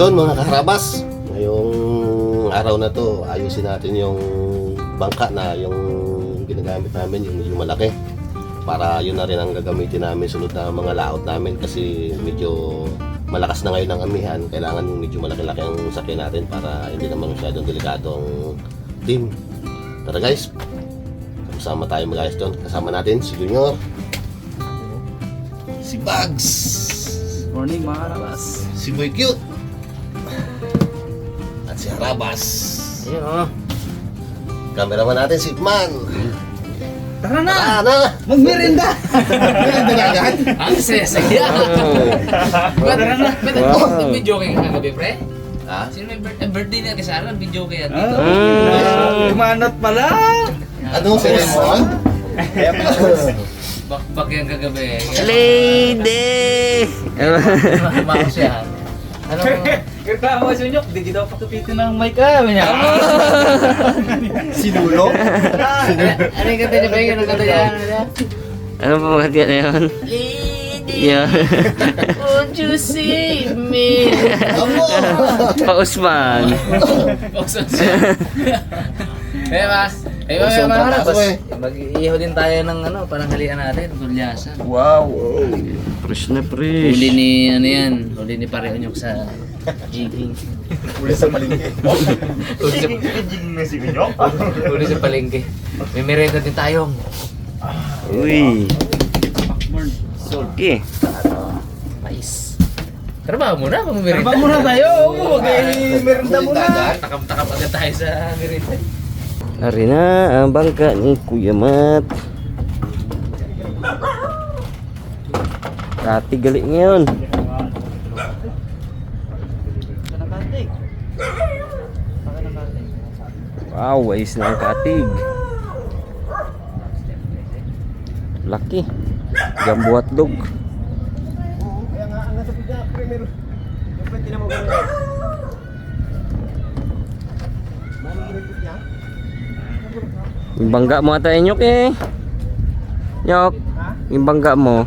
Yun mga kaharabas, ngayong araw na to, ayusin natin yung bangka na yung ginagamit namin, yung medyo malaki. Para yun na rin ang gagamitin namin sunod na mga laot namin kasi medyo malakas na ngayon ang amihan. Kailangan yung medyo malaki-laki ang sakyan natin para hindi naman masyadong delikado ang team. Tara guys, kasama tayo mga guys doon. Kasama natin si Junior, si Bugs, Morning mga karabas. si Boy Cute, si Harabas. Ayun oh. Cameraman natin si Man. Tara na! Tara na! Magmerinda! Kailan dalagan? Ang saya-saya. Ba't Tara na! ba't Wow. nag-video kayo kagabi, pre? Ha? Sino may birthday, birthday na kasi Alan, video kayo dito. Ah, Umanat pala! Anong si Raymond? Bakbak yan kagabi. Lady! Mako siya. Ano? Reklamo si Unyok, di kita patupitin ng mic ah. Niya. Sinulo? Ano yung kanta niya ba yun? Ano kanta niya? Ano niya? Ano pa mga kaya na yun? Lady, Yeah. won't you save me? Amo! pa Usman. Buksan siya. Eh ba? Eh mga ako eh. Mag-iiho din tayo ng ano, pananghalian natin, gulyasan. Wow! Fresh na Huli fresh. ni ano yan, huli ni Pare Onyok sa jigging. Uli sa malingki. Huli sa, huli sa palengke. May merenda din tayong. Uy. Okay. Mais. Trabaho muna may Trabaho merenda. muna tayo! Huwag ay merinda muna! Takam-takam agad tayo sa merenda. Nari na ang bangka ni Kuya Mat. Kati gali ngayon. Wow, ayos na ang katig. Laki. Dog. Ganyan. Manong niya? Yung bangga mo ata Nyok eh. Nyok. Yung bangga mo.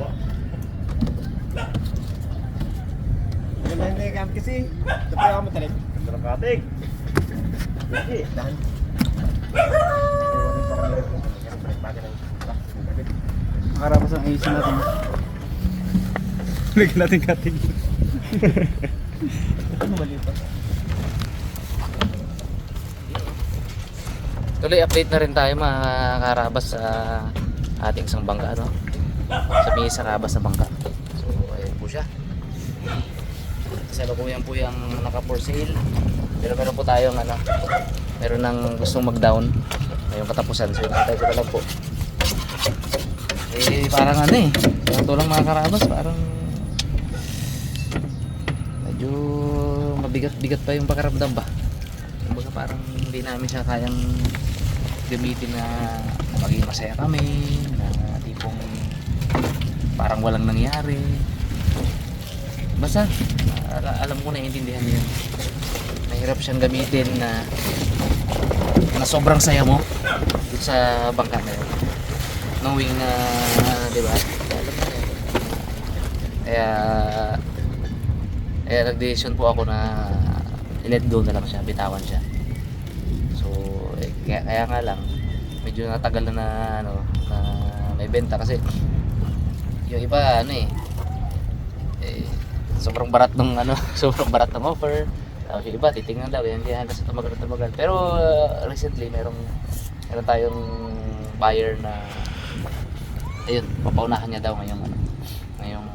Kasi. Tapos ako matalim. Ng katig. Sige, dahan. Makarabas ang ayusin natin. Lagyan natin kating. Tuloy update na rin tayo mga karabas sa ating isang bangka no. Sa may sa karabas na bangka. So ayun po siya. Sa lukuyan po yung naka for sale. Pero meron po tayong ano, meron nang gustong mag-down ngayong katapusan. So hinantay ko na lang po. Eh parang ano eh. Yung tulang mga karabas parang medyo mabigat-bigat pa yung pakaramdam ba. Kumbaga parang hindi namin siya kayang gamitin na maging masaya kami, na tipong parang walang nangyari. Basta, ala- alam ko na intindihan yun. Mahirap siyang gamitin na na sobrang saya mo sa bangka na yun. Knowing na, di ba? Kaya, kaya nag-decision po ako na i-let go na lang siya, bitawan siya. So, eh, kaya, kaya nga lang, medyo natagal na na, ano, na may benta kasi yung iba, ano eh, eh, sobrang barat ng, ano, sobrang barat ng offer. Tapos yung iba, titingnan daw, yan, yan, kasi tumagal tumagal. Pero, uh, recently, merong, meron tayong buyer na, ayun, papaunahan niya daw ngayong, ano, ngayong,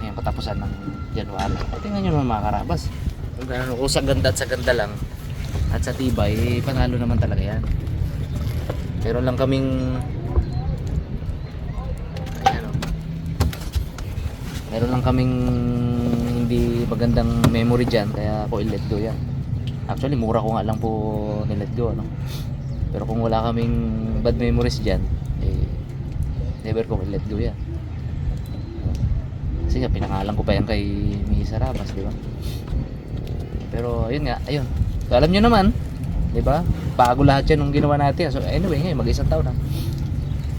ngayong katapusan ng January. Ay, tingnan nyo naman mga karabas. Gaano- kung sa ganda at sa ganda lang, at sa tibay, eh, panalo naman talaga yan. Meron lang kaming ayan o. Meron lang kaming hindi magandang memory dyan, kaya ako i-let go yan. Actually, mura ko nga lang po ni-let go, ano. Pero kung wala kaming bad memories dyan, eh, never ko i-let go yan. Kasi nga, pinangalan ko pa yan kay Misa Rabas, di ba? Pero, ayun nga, ayun. So, alam nyo naman, di ba? Bago lahat yan nung ginawa natin. So, anyway, ngayon, mag-isang taon na.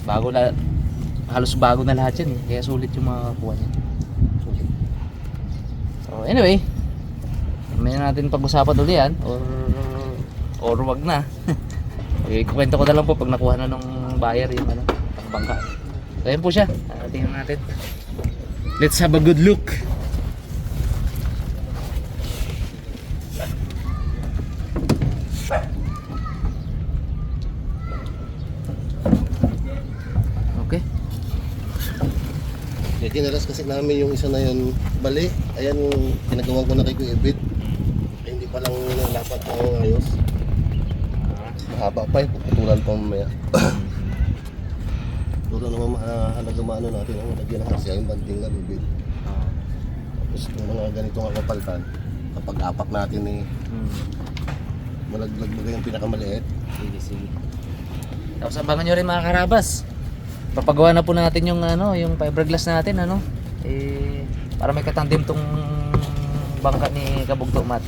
Bago la halos bago na lahat yan eh. Kaya sulit yung mga kuha niya. Sulit. So, anyway, May natin pag-usapan ulit yan or or wag na. eh, kukwento ko na lang po pag nakuha na ng buyer yung ano, ang bangka. So, ayan po siya. Uh, tingnan natin. Let's have a good look. Okay. Eh, tinaras kasi namin yung isa na yun bali. Ayan, pinagawa ko na kay Kuya Ebit. Eh, hindi pa lang lapat ng ayos. Mahaba pa eh, puputulan pa mamaya. Puro naman mahalaga maano natin ang lagyan ng kasya yung banding na lubid. Tapos yung mga ganitong kapaltan, kapag apak natin eh, Hmm. malaglag bagay yung pinakamaliit. Sige, sige. Tapos abangan nyo rin mga karabas. Papagawa na po natin yung ano, yung fiberglass natin ano. Eh para may katandim tong bangka ni Kabugto Mat.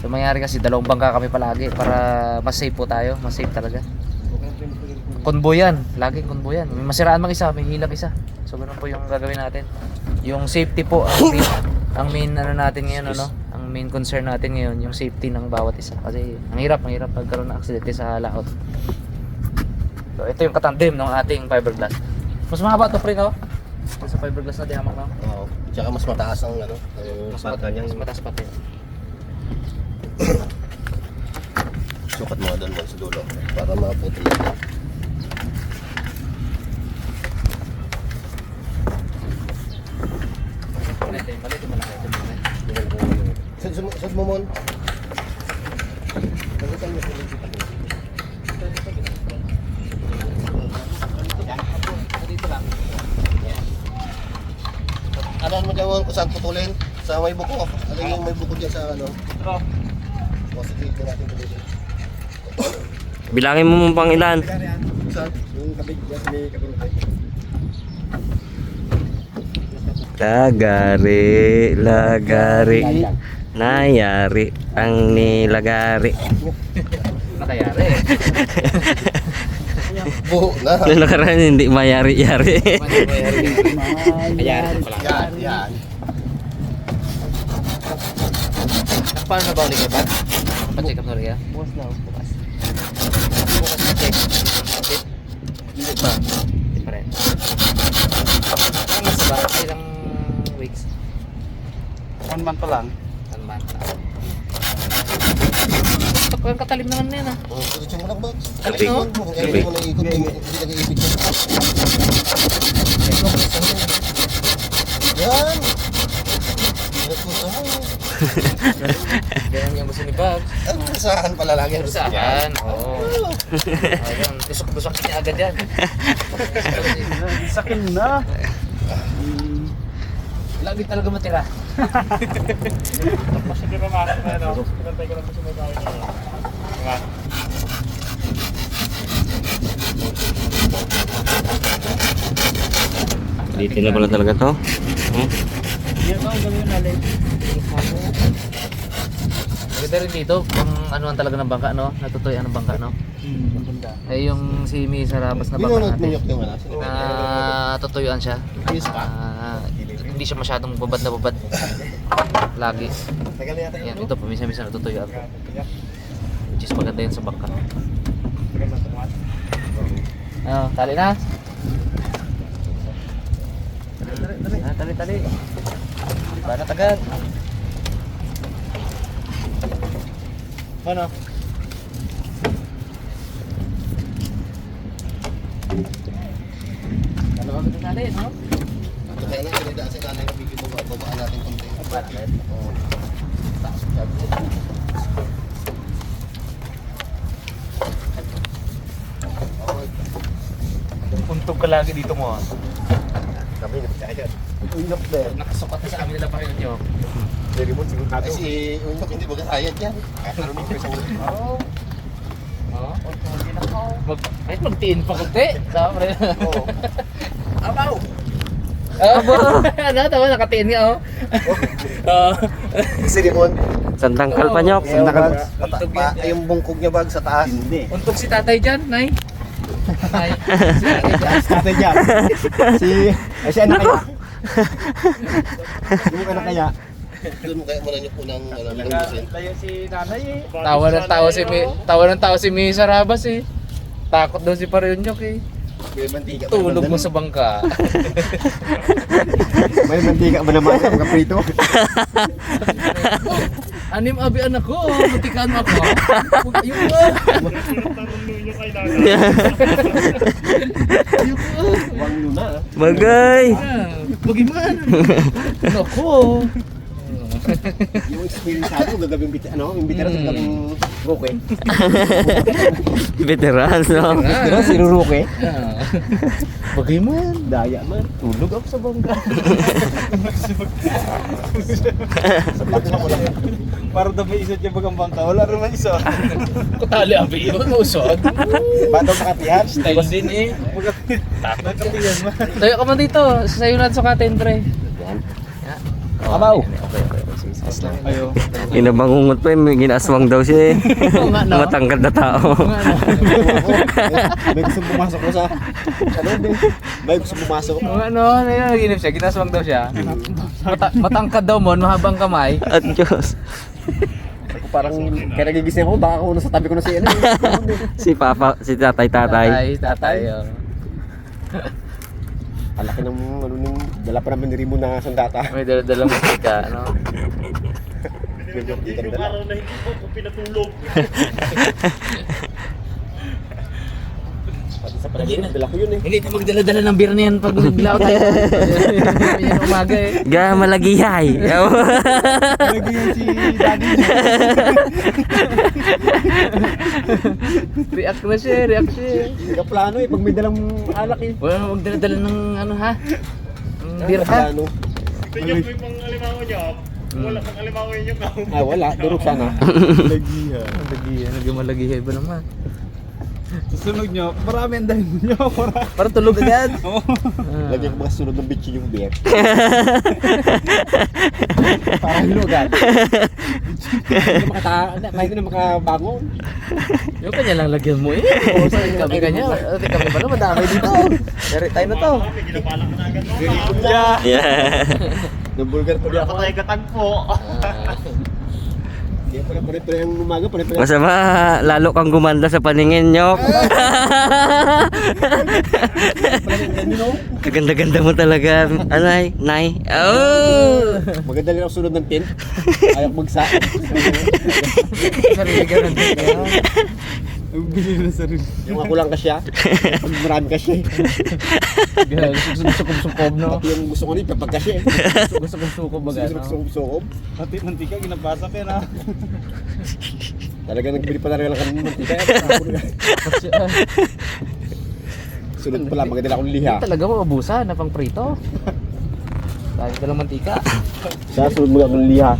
So mangyari kasi dalawang bangka kami palagi para mas safe po tayo, mas safe talaga. Convoy yan, laging convoy yan. May masiraan mang isa, may hilang isa. So ganun po yung gagawin natin. Yung safety po ang main, ang main ano natin ngayon ano, ang main concern natin ngayon yung safety ng bawat isa kasi ang hirap, ang hirap pagkaroon ng aksidente sa laot. So ito yung katandem ng ating fiberglass. Mas mahaba to pre no? Kung sa fiberglass na dihamak no? Oo. Tsaka mas mataas ang ano, ang Mas, niya. mas mataas pa to. Sukat mga doon sa dulo para maputi lang. Malito, malito, malaki, malaki. Sud sud sud mo mon. Pagkatan mo kung dito. Lang. Ano mo diyan kung saan putulin? Sa may buko. Ano yung may buko diyan sa ano? Pero, O sige, dito natin putulin. Bilangin mo mong pang ilan. Saan? Yung kabig diyan sa may kabinete. Lagari, lagari. Nayari ang nilagari. Nakayari. Buho na. Noong nakaraan hindi mayari-yari. Ayari pala. Yan, yan. Paano na ba ulit ba? Pa-check up na ulit ka? Bukas na, bukas. Bukas na check. Hindi pa. Hindi pa rin. Ano mas ba? Ilang weeks? one month pa lang. One month. Ito, ang katalim naman na yan ah. Oh, diretso mo lang ba? Mo na ikot. Hindi nag-iibig ka. Yan. Mo Ganyan yung gusto ni Babs. Ano saan pala lagi? Saan? Oo. Ayun, tusok-tusok niya agad yan. Sakin na. Lagi talaga matira. Tapos hindi pa masok na ano. Pinantay ko lang kasi may bahay niya. Mga Dito na pala talaga to. Hmm? Maganda rin dito, kung ano ang talaga ng bangka, no? Natutuyan ng bangka, no? Hmm, maganda. Eh, yung si Mi sa rabas na bangka natin. yung? Na tutuyuan siya. Ah, hindi siya masyadong babad na babad. Lagi. Yan, ito, pamisa-misa natutuyuan ko. Which is maganda yun sa bangka. Na. Ano, tali na? Ah, tali, tali. Ba na tagal? Ano? Ba ito tali, no? Kaya na, sinidaan si nanay na bigyan mo babaan natin konti. Bakit? Oo. Taas yan. Okay. Puntog ka lagi dito mo ah. Kami, nagkaya. Unyok din. Nakasukat na sa amin nila pa rin nyo. Very much siguro Ay, si Unyok hindi ba kasayad yan? Ano mo sa ulo? Oo. Oo. Mag, ay, magtiin pa kunti. Sabi Oo. Abaw! Abo! ano, tama, nakatiin nga, oh. Oo. Silimon. Santangkal pa nyok. Yung, bag, pata, pa, yung bungkog niya bag sa taas. Hindi. Untog si tatay dyan, nay. Si. Ate dyan. Si... Ay si anak kaya. Yung anak kaya. Doon mo kaya muna niyo unang ano. Tayo si nanay eh. Tawa ng tawa si Mi, tawa ng tawa si Mi sa Rabas eh. Takot daw si Paronyok eh. May mantika Tulog mo sa bangka. May mantika ba naman sa mga prito? Anim abi anak ko, matikan mo ako. Yung ko. Yung ko. Wang luna. Bagay. Bagaimana? Nako. Yung experience ko, gagawin bit ano, yung bitara sa Mm. gagawin roke. Veterans, no? Bitara si roke. Ah. Bagaimana? Daya man. Tulog ako sa bangka. Para daw may isot yung bagang bangka. Wala rin man isot. Kutali abi yun, usod. Bato makatihan. Style din eh. Nakatiyan man. Tayo ka man dito, sayo natin sukatin pre. Abaw. Okay, okay, okay. Sige, sige lang. Ayo. Inabangungot pa, may ginaswang daw siya eh. Matangkad na tao. May gusto pumasok ko sa... Ano din? May gusto pumasok. Oo nga, no? Naginip siya, ginaswang daw siya. Mata- matangkad daw mo, mahabang kamay. At Diyos. Ako parang, kaya nagigising ako, baka ako nasa tabi ko na si ano. Si Papa, si Tatay Tatay. Tatay, tatay. oh. Ang laki ng ano ning dala pa naman ni Rimo na sandata. May dala-dalang musika, no? Ikan dala. Pati sa panagin, dala ko yun eh. Hindi magdala-dala ng beer na yan pag naglaw tayo. Yan umaga eh. Ga malagihay. Nagiyan si daddy. React na siya, react siya. Hindi ka plano eh, pag may dalang alak eh. Wala na magdala-dala ng ano ha? Ng beer Ano ha? plano? Hmm. Ah, wala. Durog sana. Lagihan. Malagihay, nagmalagihay ba naman? Susunod nyo, marami ang dahil nyo. Para. Para tulog agad. Oo. Ah. Lagyan ko mga ng bitchin yung beer. Para hinugan. Hindi na makata... Kahit na makabangon. Yung kanya lang lagyan mo eh. Oo, sa kami kanya. Ate kami pala madami dito. Dari tayo na to. Yeah. yeah. Nabulgar pa niya ako. Patay katagpo. Hindi pa na pare-pare yung umaga. Pare-pare. Masama, lalo kang gumanda sa paningin, Nyok. Kaganda-ganda mo talaga, anay, nay. Oh! Maganda rin ako sunod ng tent. Ayaw magsa. Sarili ka ng. Ang bili na sarili. Yung ako lang kasya. Pag marami kasya eh. Gusto kong sukob no. Pati yung gusto ko nito, pag kasya eh. Gusto kong sukob baga Gusto ko sukob. Pati mantika, ginapasa ka na. Talaga nagbili pa na rin lang kami ng mantika. Sunod pala, maganda lang akong liha. Talaga mo abusan na pang prito. Dahil ka lang mantika. Sa sunod mo akong liha.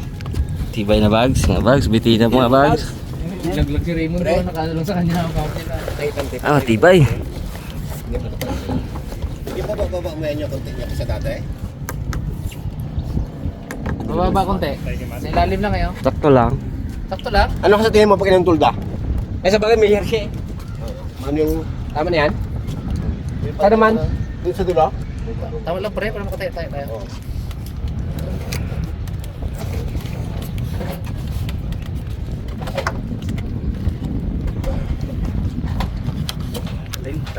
Tibay na bags, nga bags, bitina mo nga bags. Laglag si Raymond doon, nakaano lang sa kanya. Ah, tibay. Hindi ba bababa mo yan yung konti niya sa dati? Mababa konti. Sa ilalim lang kayo. Sakto lang. Sakto lang. Ano ka sa tingin mo pag inang tulda? Eh sa bagay may hershey. Ano yung... Tama na yan? Saan naman? Dito sa dulo? Tama lang pre, para makatayo tayo tayo.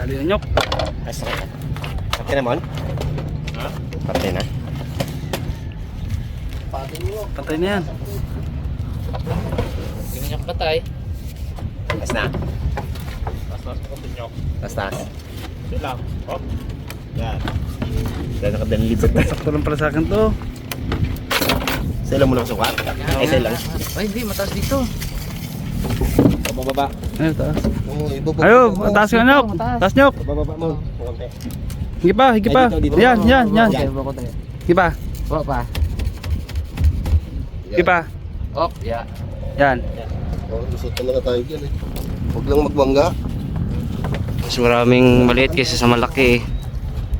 Tali na nyok. Ay, sakit. Sakit naman? Ha? Patay na. Patay na yan. Hindi niya patay. Tas na? Tas na? Lang. Oh. Yan. Dahil nakadalang libot na. Sakto lang para sa akin to. Sa ilang mo lang sukat? Ay, sa ilang. Ay, hindi, mataas dito. Bababa. Ayun, taas. Ayo, taas ka nyok. Taas nyok. Bababa mo. Konti. Higi pa, higi pa. Yan, yan, yan. Higi pa. Baba pa. Higi pa. Oh, yeah. Yan. Oh, gusto talaga tayo dyan eh. Huwag lang magbangga. Mas maraming maliit kaysa sa malaki eh.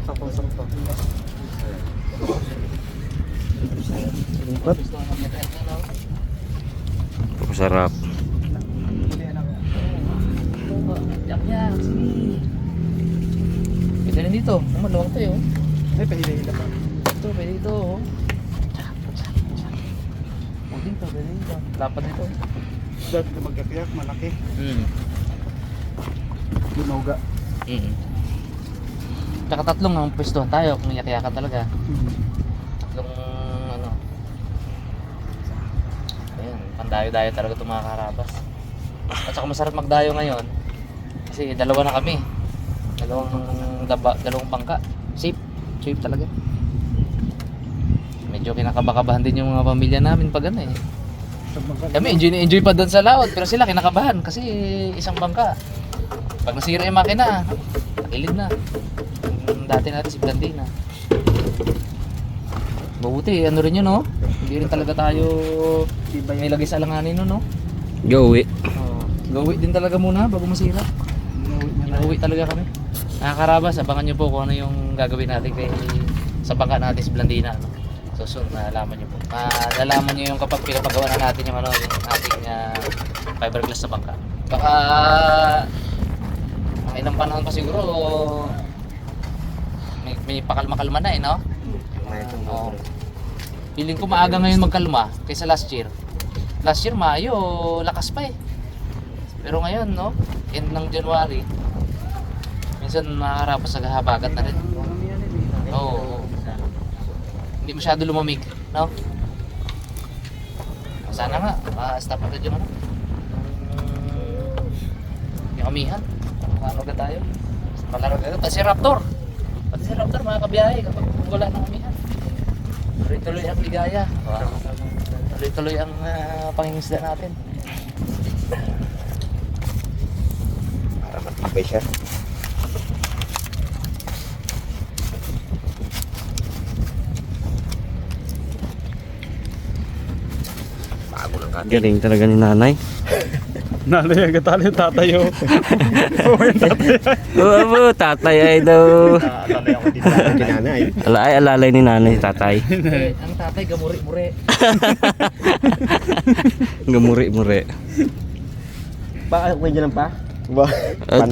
Sakto. Sarap. Pwede rin dito. Ang maluwang tayo. Ay, pahila-hila pa. Ito, pwede dito. oh. dito, pwede dito. Dapat dito. Dati magkakiyak, malaki. Mm. Lunoga. Mm. Tsaka tatlong ang pwestuhan tayo kung iyak-iyakan talaga. Tatlong ano. Ayan, pandayo-dayo talaga itong mga karabas. At saka masarap magdayo ngayon. Kasi dalawa na kami. Dalawang daba, dalawang bangka. Safe. Safe talaga. Medyo kinakabakabahan din yung mga pamilya namin pag ano eh. Kami enjoy na enjoy pa doon sa laot pero sila kinakabahan kasi isang bangka. Pag nasira yung makina, ilid na. Yung dati natin si Blandina. Mabuti, ano rin yun no? Hindi rin talaga tayo may lagay sa alanganin no, no? Joey. Oh, gawi din talaga muna bago masira. Inuwi talaga kami. Nakakarabas, abangan nyo po kung ano yung gagawin natin kay sa bangka natin si Blandina. No? So soon, nalaman nyo po. Malalaman nyo yung kapag pinapagawa na natin yung ano, yung ating uh, fiberglass sa bangka. Baka mga ilang panahon pa siguro may, may pakalma-kalma na eh, no? Oo. Feeling ko maaga ngayon magkalma kaysa last year. Last year, Mayo, lakas pa eh. Pero ngayon, no? End ng January, minsan makakarapas sa habagat na rin. Oo. oo. Hindi masyado lumamig, no? Sana nga, ma-stop agad yung ano. yung- amihan. Paano agad tayo? Palaro agad. Pati si Raptor. Pati si Raptor mga kabiyahe kapag wala ng amihan. Tuloy-tuloy ang ligaya. Tuloy-tuloy ang uh, pangingisda natin. Para matibay siya. Bago ng kati. Galing talaga ni nanay. Nalay ang gatali yung tatayo. Oo po, tatay ay daw. Alalay ako dito sa kinanay. Ala ay alalay ni nanay, tatay. Ang tatay gamuri-muri. Gamuri-muri. Pa, okay dyan lang pa? Ba, Ah,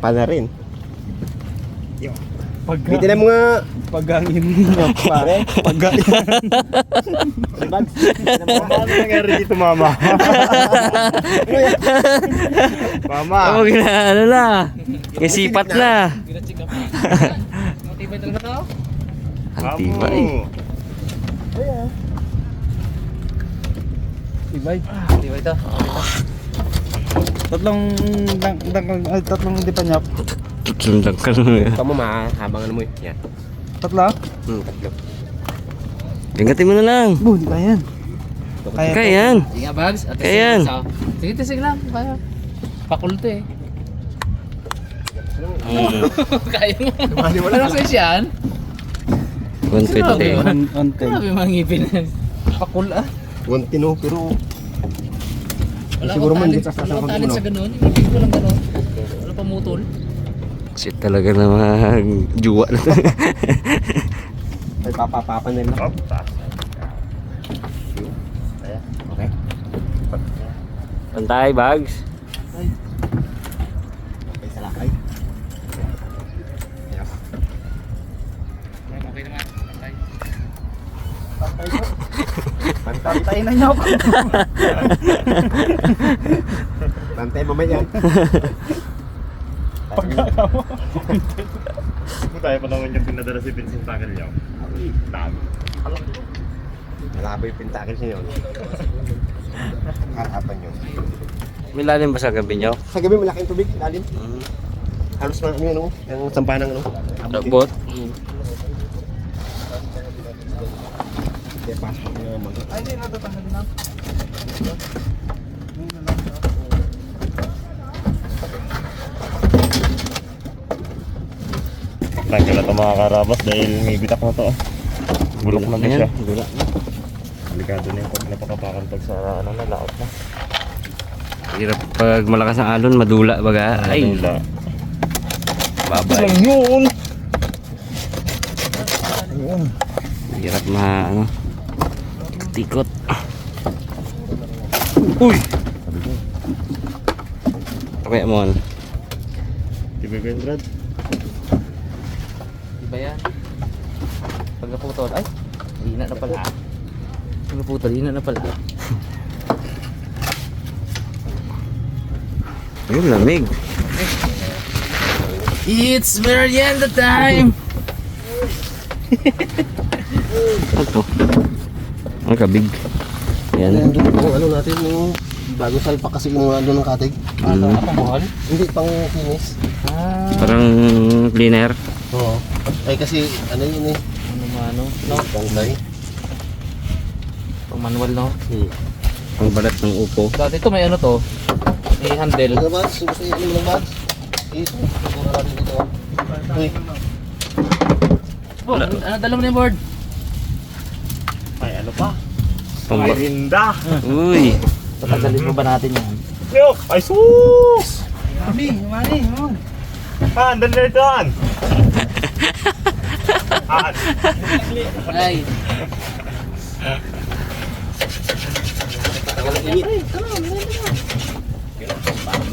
pana rin. Pagka, Bitin na mga pagangin. pare. Pagkain. Bags. Ano nangyari dito, mama? mama. Ako gina, ano na. Isipat na. Matibay talaga tao. Ang tibay. Ibay. Matibay to. Tatlong, dang, dang, ay, tatlong hindi Tutundag ka na. Kamu mahabang ano mo eh. Yan. Tatlo? Hmm, tatlo. Gagatin mo na lang. Bu, hindi kaya yan. Kaya. Kaya yan. Sige nga bags. At Kaya yan. Sige, sige lang. Kaya. Pakulto eh. Mm. Kaya mo. Wala Ano size yan? 120. On, on time. Grabe mga ngipin. Pakul ah. Kunti no, pero Wala Siguro akong man, mo, sa ganun. Ngipin ko lang ganun. Wala pa Kasi talaga naman juwa na to. ay papapapa na rin ako. Okay. Pantay, bags. Okay, sa lakay. Yan. Okay naman. Pantay. Pantay. Pantay na nyap. Pantay mamaya. Kung tayo pa naman yung pinadala si Vincent niya. Dami. Malabo yung pintakil siya yun. Harapan yun. May lalim ba sa gabi niyo? Sa gabi malaking tubig, lalim. Mm. Halos na ano yun, no? yung sampanang ano. Bot. Kaya pasok yung mga. Ay, hindi natatanggal na. Tanggal na ito mga karabas dahil may bitak na to. ah. Bulok na din siya. Gula. Delikado na yung pag napakapakan pag sa ano na laot na. Hirap pag malakas ang alon, madula baga. Ay, Wala. babay. yun! Hirap ma, ano, tikot. Uy! Okay, mon. Tiba ba yun, Iba yan. Pagkaputol. Ay. Hina na pala. Ano puta, yun na pala. Ayun, lamig. It's merienda time! Ano to? Ang kabig. Yan. Nandun yung ano natin yung bago salpa kasi yung nandun ng katig. Ano, apang buhol? Hindi pang kinis. Ah, Parang cleaner. Oo. Ay kasi ano yun eh. ano mano? No? Bangkay. Pang manual, no? Hmm. Ang balat ng upo. Dati ito may ano to. May handle. Ano ba? Gusto niyo yung mga bags? Ito. Siguro natin dito. Uy. Oh, ano, ano dala mo na yung board? Ay, ano pa? Pang Ay, rinda! Uy. Tatagalin mo ba natin yan? Yo! Ay, sus! Mami, mami, mami. Ah, andan na ito, an! An! Ay,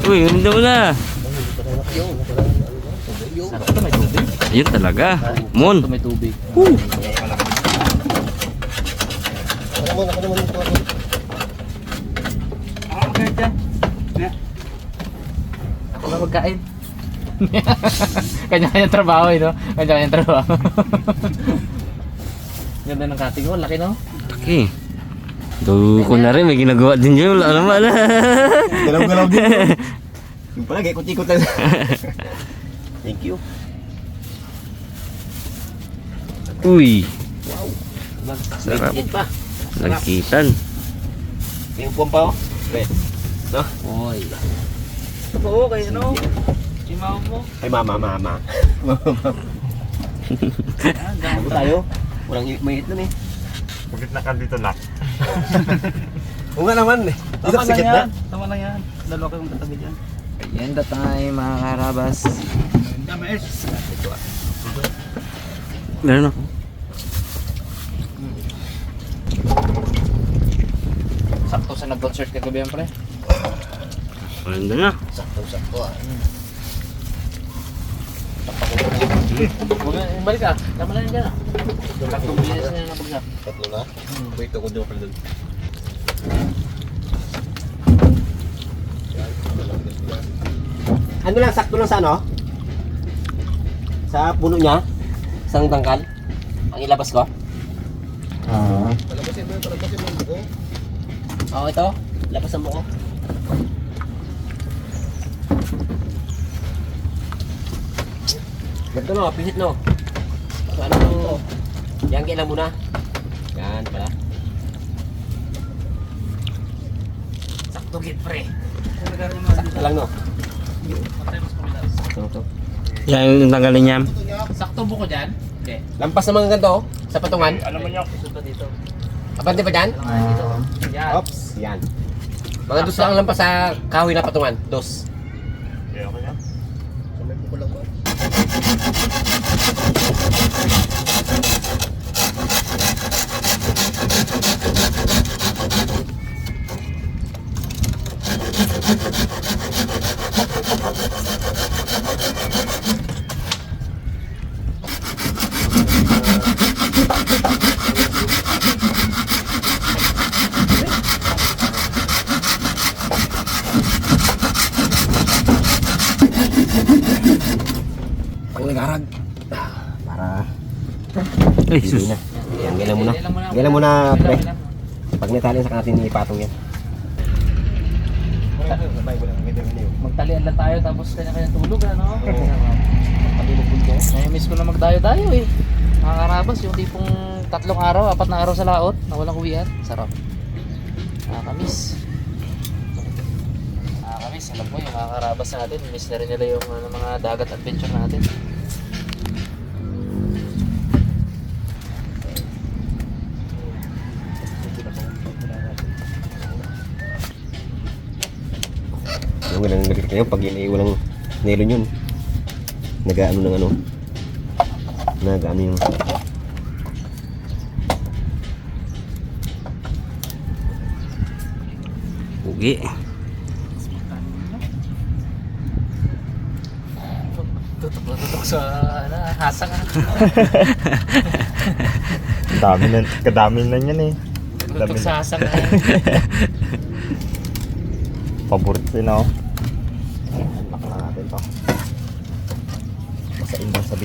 Uy, ganda mo na. Ayun talaga. Mon. May tubig. Ano? Ano dito? Yan. Ako na magkain. Kanya-kanya trabaho eh, no? Kanya-kanya trabaho. Ganda ng cutting ko, laki no? Okay. Do ko na rin, may ginagawa din yun. Wala naman. Galaw-galaw din yun. Yung pala, ikot-ikot lang. Thank you. Uy. Sarap. pa. Nagkitan. Yung pumpa oh. Red. No? Oy. Oo, kay ano? Imaw mo. Ay mama, mama. Ano tayo? Walang mainit nun eh. Bukit na ka dito, nak. Oo nga naman eh. Dito Tama lang gitna. yan. Tama lang yan. Dalawa kayong katabi dyan. Merienda time mga karabas. Es. Meron ako. Sakto sa nag-concert kagabi yan pre. Ganda na. Sakto-sakto ah. Huwag na, balik ka. Tama na dyan ah. Tatlong bilis na nabagsak. Tatlo na. Wait ako doon pala doon. Ano lang, sakto lang sa ano? Sa puno niya? Isang tangkal? Ang ilabas ko? Palabasin mo yun, palabasin mo yung buko. Oo, ito. Labasan mo ko. Ganito no, pisit no. So ano no? Yan kailan muna. Yan pala. Sakto git pre. Sakto lang no. Sakto to. Yan yung tanggalin niya. Sakto buko dyan? Hindi. Lampas na mga ganito oh, sa patungan. Alam mo niyo, Sunod dito. Abante pa dyan? Lang dito. Yan. Oops, yan. Mga dos lang lampas sa kahoy na patungan. Dos. Okay, okay na. Sa may buko lang ba? Pang nagarag. Para Ay, sus. na. Yan, gailan muna. Kailan muna. Gailan pre. Pag natalin sa natin ipatong yan. Magtalian lang tayo tapos kanya-kanya tulog ano? Palilog ko. Nami-miss ko na magdayo-dayo eh. Mga karabas, yung tipong tatlong araw, apat na araw sa laot, na walang uwian. Sarap. Nakakamiss. Nakakamiss. Alam mo yung mga karabas natin, miss na rin nila yung ano, mga dagat adventure natin. Yung walang nagkita kayo, pag ini walang nylon yun. Nag-ano ng ano. Nag-ano yung... Ugi. Tutok na tutok sa ano, hasang ah. Dami na, kadami na yan eh. Dami na. Tugsasang na. Paborit sila oh.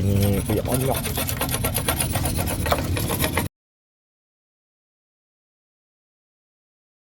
Unlock na natin to.